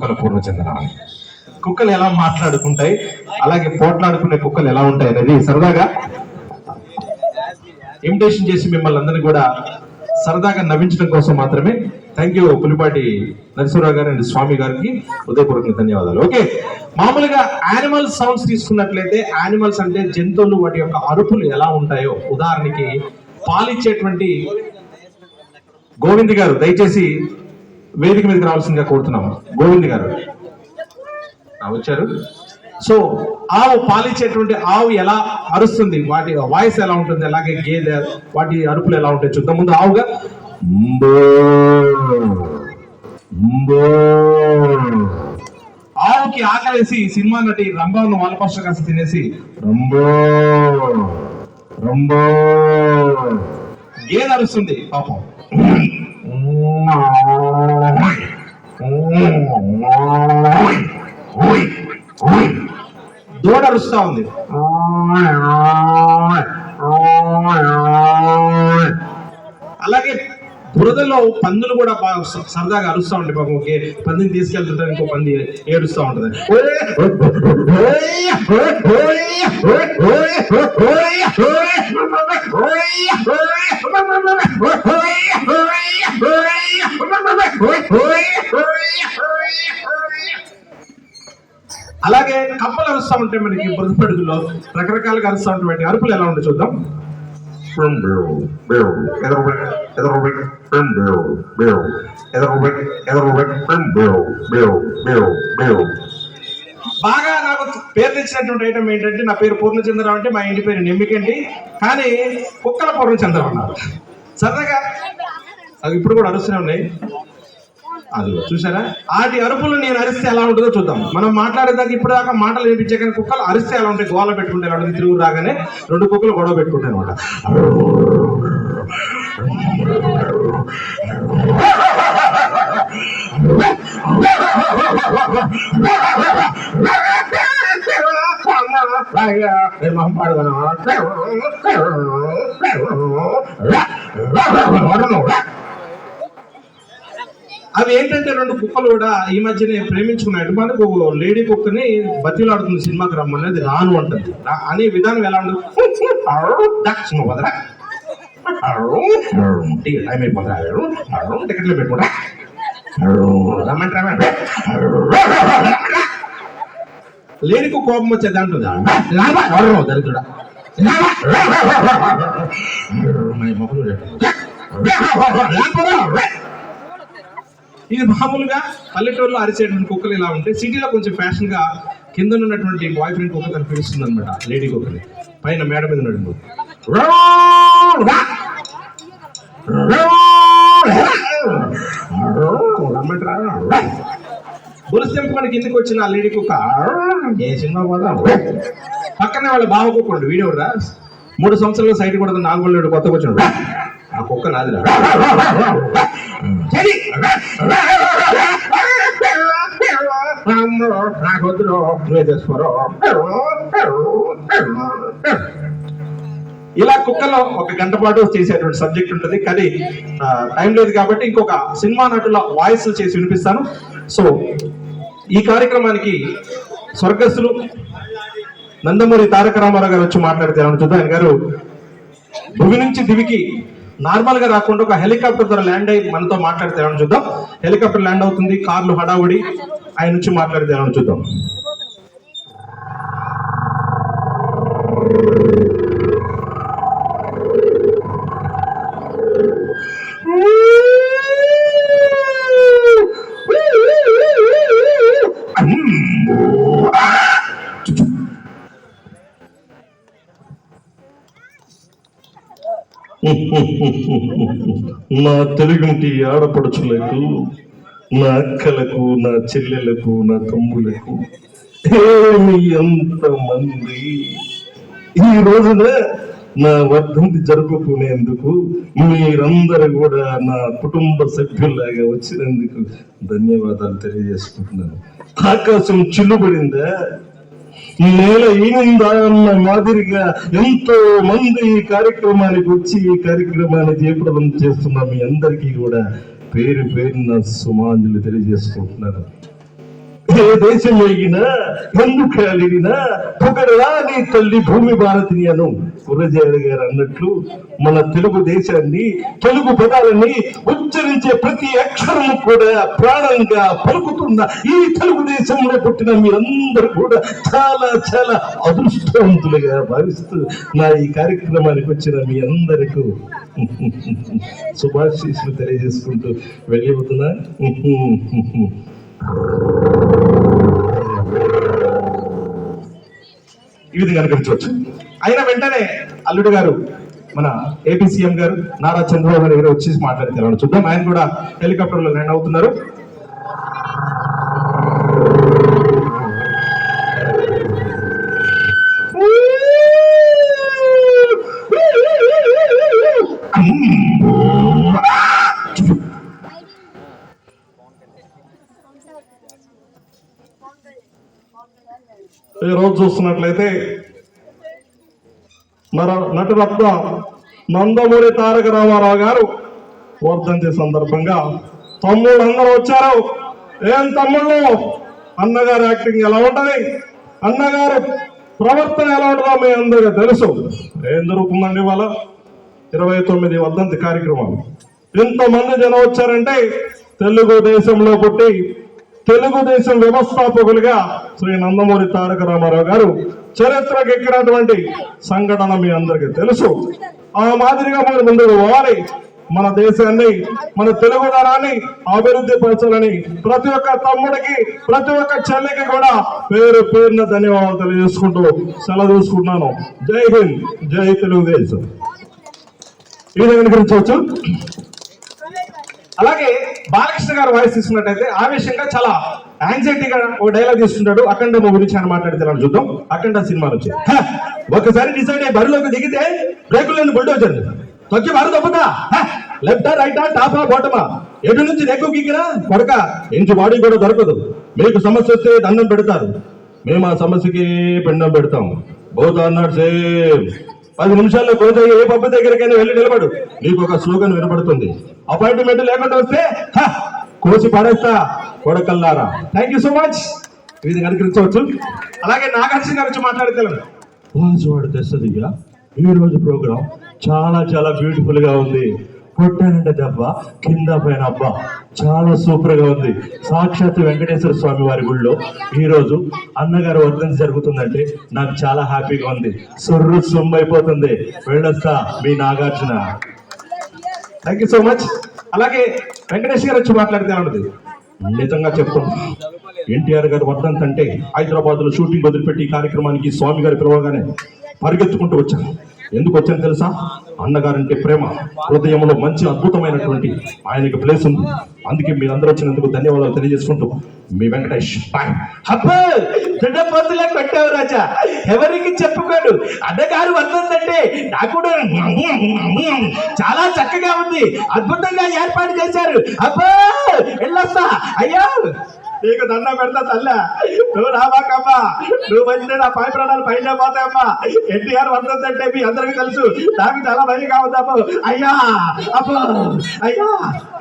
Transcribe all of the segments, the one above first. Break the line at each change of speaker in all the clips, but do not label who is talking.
కుక్కల చెందనాలి కుక్కలు ఎలా మాట్లాడుకుంటాయి? అలాగే పోట్లాడుకునే కుక్కలు ఎలా ఉంటాయి అనేది సరదాగా ఇమిటేషన్ చేసి మిమ్మల్ని అందరినీ కూడా సరదాగా నవ్వించడం కోసం మాత్రమే. థ్యాంక్ యూ పులిపాటి నరసింహరావు గారు అండ్ స్వామి గారికి హృదయపూర్వక ధన్యవాదాలు. ఓకే మామూలుగా యానిమల్ సౌండ్స్ తీసుకున్నట్లయితే యానిమల్స్ అంటే జంతువులు వాటి యొక్క అరుపులు ఎలా ఉంటాయో ఉదాహరణకి పాలిచ్చేటువంటి గోవింద్ గారు దయచేసి వేదిక మీదకి రావాల్సిందిగా కోరుతున్నాము. గోవింద్ గారు. వచ్చారు. సో ఆవు పాలిచ్చేటువంటి ఆవు ఎలా అరుస్తుంది? వాటి వాయిస్ ఎలా ఉంటుంది? అలాగే గేదె వాటి అరుపులు ఎలా ఉంటాయి? చూద్దాం. ముందు ఆవుగా. ఆవుకి ఆకలేసి సినిమా నటి రంభాను వాలపాస్టర్ కాస్త తినేసి రంబో రంబో ఏది అరుస్తుంది పాపం. దూడ అరుస్తా ఉంది. అలాగే బురదలో పందులు కూడా బాగా సరదాగా అరుస్తూ ఉంటాయి పాపం. ఓకే పందిని తీసుకెళ్తుంటారు ఇంకో పంది ఏడుస్తూ ఉంటది. అలాగే కప్పలు అరుస్తూ ఉంటాయి మనకి బురద పడుగులో రకరకాలుగా అరుస్తూ ఉంటాయి అరుపులు ఎలా ఉంటాయి చూద్దాం. బాగా నాకు పేరు తెచ్చినటువంటి ఐటమ్ ఏంటంటే నా పేరు పూర్ణచంద్రరావు అంటే మా ఇంటి పేరు నిమ్మికండి. కానీ కుక్కల పూర్ణచంద్రరావు అన్నారు. సరదాగా అవి ఇప్పుడు కూడా అరుస్తూనే ఉన్నాయి. అది చూసారా వాటి అరుపులు నేను అరిస్తే ఎలా ఉంటుందో చూద్దాం. మనం మాట్లాడేదాకా ఇప్పుడు దాకా మాటలు వినిపించే కానీ కుక్కలు అరిస్తే ఎలా ఉంటాయి? గోల పెట్టుకుంటే ఎలా తిరుగు రాగానే రెండు కుక్కలు గొడవ పెట్టుకుంటాయి అనమాట అవి ఏంటంటే రెండు కుక్కలు కూడా ఈ మధ్యనే ప్రేమించుకున్నాయి మనకు లేడీ కుక్కని బతిలాడుతుంది సినిమాకి రమ్మని అది రాను అంటుంది అనే విధానం ఎలా ఉంటుంది దా, టైం అయిపోతుందా టికెట్లు పెట్టుకుంటా రమ్మంటే రమ్మంటే కోపం వచ్చేది అంటుంది దరిద్రుడా మా ఇది మామూలుగా పల్లెటూరులో అరిచేటువంటి కుక్కలు ఇలా ఉంటే సిటీలో కొంచెం ఫ్యాషన్గా కింద ఉన్నటువంటి బాయ్ ఫ్రెండ్ కుక్క తను పిలుస్తుంది అనమాట లేడీ కుక్కని. పైన మేడ మీద నడుము బురసింపని కిందకి వచ్చిన ఆ లేడీ కుక్క. ఏ సినిమా పోదా? పక్కనే వాళ్ళ బావ కుక్క ఉండు వీడియో రా మూడు సంవత్సరాలు సైట్ కూడా నాలుగు వాళ్ళు కొత్తగా వచ్చినాడు. ఆ కుక్క నాకు నువ్వే చేసుకోరు ఇలా కుక్కలో ఒక గంట పాటు చేసేటువంటి సబ్జెక్ట్ ఉంటుంది. కానీ టైం లేదు కాబట్టి ఇంకొక సినిమా నటుల వాయిస్ చేసి వినిపిస్తాను. సో ఈ కార్యక్రమానికి స్వర్గస్థులు నందమూరి తారక రామారావు గారు వచ్చి మాట్లాడితే చూద్దాం. ఆయన గారు భూమి నుంచి దివికి నార్మల్గా రాకుండా ఒక హెలికాప్టర్ ద్వారా ల్యాండ్ అయ్యి మనతో మాట్లాడితే ఏమైనా చూద్దాం? హెలికాప్టర్ ల్యాండ్ అవుతుంది కార్లు హడావుడి ఆయన నుంచి మాట్లాడితే ఏమైనా చూద్దాం?
నా తెలుగుంటి ఆడపడుచులకు నా అక్కలకు నా చెల్లెలకు నా తమ్ములకు ఏమి ఈ రోజున నా వర్ధంతి జరుపుకునేందుకు మీరందరూ కూడా నా కుటుంబ సభ్యుల్లాగా వచ్చినందుకు ధన్యవాదాలు తెలియజేసుకుంటున్నాను. ఆకాశం చిల్లుబడిందా నేల ఈనిందా అన్న మాదిరిగా ఎంతో మంది ఈ కార్యక్రమానికి వచ్చి ఈ కార్యక్రమాన్ని జయప్రదం చేస్తున్న మీ అందరికీ కూడా పేరు పేరున సుమాంజులు తెలియజేసుకుంటున్నారు ఏ దేశం ఎగినా ఎందుకు నీ తల్లి భూమి భారతిని అను. గురజాడ గారు అన్నట్లు మన తెలుగు దేశాన్ని తెలుగు పదాలని ఉచ్చరించే ప్రతి అక్షరము కూడా ప్రాణంగా పలుకుతున్న ఈ తెలుగు దేశంలో పుట్టిన మీరందరూ కూడా చాలా చాలా అదృష్టవంతులుగా భావిస్తూ నా ఈ కార్యక్రమానికి వచ్చిన మీ అందరికీ శుభాశీస్సులు తెలియజేసుకుంటూ వెళ్ళిపోతున్నా.
ఈ విధంగా కనిపించవచ్చు అయిన వెంటనే అల్లుడు గారు మన ఏపీ సీఎం గారు నారా చంద్రబాబు గారు వచ్చి మాట్లాడితే చూద్దాం. ఆయన కూడా హెలికాప్టర్లో ల్యాండ్ అవుతున్నారు.
ఈ రోజు చూస్తున్నట్లయితే నర నటరత్న నందమూరి తారక రామారావు గారు వర్ధంతి సందర్భంగా తమ్ముళ్ళు అందరూ వచ్చారు. ఏం తమ్ముళ్ళు? అన్నగారు యాక్టింగ్ ఎలా ఉంటది? అన్నగారు ప్రవర్తన ఎలా ఉంటుందో మీ అందరికీ తెలుసు. ఏం జరుగుతుందండి ఇవాళ? ఇరవై తొమ్మిది వర్ధంతి కార్యక్రమాలు ఎంతమంది జనం వచ్చారంటే తెలుగు దేశంలో పుట్టి తెలుగుదేశం వ్యవస్థాపకులుగా శ్రీ నందమూరి తారక రామారావు గారు చరిత్రకెక్కినటువంటి సంఘటన మీ అందరికీ తెలుసు. ఆ మాదిరిగా మనం ముందుకు పోవాలి. మన దేశాన్ని మన తెలుగుదనాన్ని అభివృద్ధి పరచాలని ప్రతి ఒక్క తమ్ముడికి ప్రతి ఒక్క చెల్లికి కూడా పేరు పేరున ధన్యవాదాలు తెలియజేసుకుంటూ సెలవు చూసుకుంటున్నాను జై హింద్ జై తెలుగుదేశం. ఈ విధంగా కనిపించవచ్చు
అలాగే బాలకృష్ణ గారు వాయిస్ తీసుకున్నట్టయితే ఆవేశంగా చాలా యాంగ్జైటీగా ఓ డైలాగ్ తీసుకుంటాడు అఖండ గురించి అని మాట్లాడితే చూద్దాం. అఖండ సినిమా నుంచి ఒకసారి డిసైడ్ అయ్యి బరిలోకి దిగితే బ్రేకులను లేని బుల్డోజర్. తొక్కి బారు తప్పుతా లెఫ్టా రైటా టాపా బోటమా? ఎటు నుంచి నెక్కు గిగినా కొడక ఇంచు బాడీ కూడా దొరకదు. మీకు సమస్య వస్తే దండం పెడతారు. మేము ఆ సమస్యకి పిండం పెడతాం. Both same. పది నిమిషాల్లో కోతయ్య ఏ పబ్బు దగ్గరికైనా వెళ్ళి నిలబడు. నీకు ఒక స్లోగన్ వినపడుతుంది. అపాయింట్మెంట్ లేకుండా వస్తే "హ, కోసి పడేస్తా కొడకల్లారా. థ్యాంక్ యూ సో మచ్ ఇది అనుకరించవచ్చు. అలాగే నాగార్జున గారి మాట్లాడితే
వాడు తెస్తదిగా ఈ రోజు ప్రోగ్రాం చాలా చాలా బ్యూటిఫుల్గా ఉంది. కొట్టానంటే దెబ్బ కింద పైన అబ్బా. చాలా సూపర్గా ఉంది. సాక్షాత్ వెంకటేశ్వర స్వామి వారి గుళ్ళో ఈ రోజు అన్నగారు వర్ధన జరుగుతుందంటే నాకు చాలా హ్యాపీగా ఉంది. సొర్రు సొమ్ము అయిపోతుంది వెళ్ళొస్తా మీ Nagarjuna.
Thank you so much అలాగే వెంకటేష్ గారు వచ్చి మాట్లాడితే ఉన్నది
నిజంగా చెప్తున్నా ఎన్టీఆర్ గారు వర్ధంతి అంటే హైదరాబాద్లో షూటింగ్ వదిలిపెట్టి ఈ కార్యక్రమానికి స్వామి గారి పిలవగానే పరిగెత్తుకుంటూ వచ్చాను ఎందుకు వచ్చాను తెలుసా? అన్నగారంటే ప్రేమ హృదయంలో మంచి అద్భుతమైనటువంటి ఆయనకి ప్లేస్ ఉంది. అందుకే మీరందరూ వచ్చినందుకు ధన్యవాదాలు తెలియజేసుకుంటూ మీ వెంకటేష్ బాయ్.
అబ్బో కొట్టావు రాజా. ఎవరికి చెప్పుకోడు? అన్నగారు వస్తుందంటే నాకు కూడా చాలా చక్కగా ఉంది. అద్భుతంగా ఏర్పాటు చేశారు. అబ్బో వెళ్ళొస్తా. అయ్యా నీకు దండం పెడతా తల్లా. నువ్వు రావాకమ్మా నువ్వు వచ్చిన నా పై ప్రాణాలు పైన పోతాయమ్మా. ఎన్టీఆర్ వస్తుందంటే మీ అందరికీ తెలుసు. నాకు చాలా భయంగా ఉందమ్మో అయ్యా అబ్బో. అయ్యా.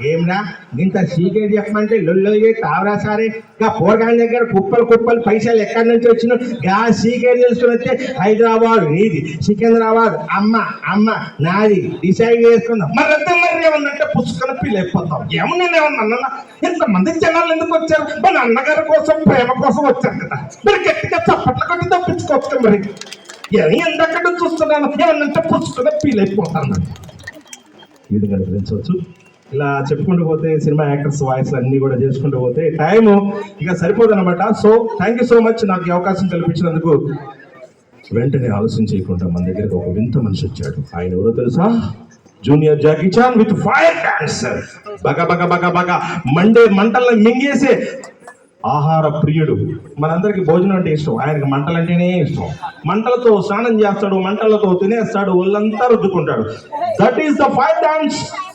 ఏమ్రా? ఇంత సీకేది చెప్పమంటే లొల్లోయే తావరా సారే. గా పోరగాని దగ్గర కుప్పలు కుప్పలు పైసలు ఎక్కడి నుంచి వచ్చిన గా సీకేది తెలుసుకుని వస్తే హైదరాబాద్ నీది సికింద్రాబాద్ అమ్మ అమ్మ నాది డిసైడ్ చేసుకుందాం. మరి అంతే మరి ఏమన్నంటే పుస్తకం లేకపోతాం ఏమన్నా ఏమన్నా ఇంతమంది జనాలు ఎందుకు వచ్చారు? మన అన్నగారి కోసం ప్రేమ కోసం వచ్చారు కదా. మరి గట్టిగా చప్పట్లు కొట్టి తప్పించుకోవచ్చు మరి. ఏమి చూస్తున్నాను. ఏమన్నంటే పుస్తకం ఫీల్ అయిపోతాను. విధంగా ఇలా చెప్పుకుంటూ పోతే సినిమా యాక్టర్స్ వాయిస్ అన్ని కూడా చేసుకుంటూ పోతే టైం ఇక సరిపోదు అనమాట so thank you so much నాకు ఈ అవకాశం కల్పించినందుకు వెంటనే ఆలోచన చేయకుండా మన దగ్గరకు ఒక వింత మనిషి వచ్చాడు. ఆయన ఎవరో తెలుసా? Junior Jackie Chan with fire dancer బగ బగ బగ బగ. మండే మంటల్లో మింగేసే ఆహార ప్రియుడు. మనందరికి భోజనం అంటే ఇష్టం. ఆయనకి మంటలు అంటేనే ఇష్టం. మంటలతో స్నానం చేస్తాడు మంటలతో తినేస్తాడు ఒళ్ళంతా రుద్దుకుంటాడు. That is the five dance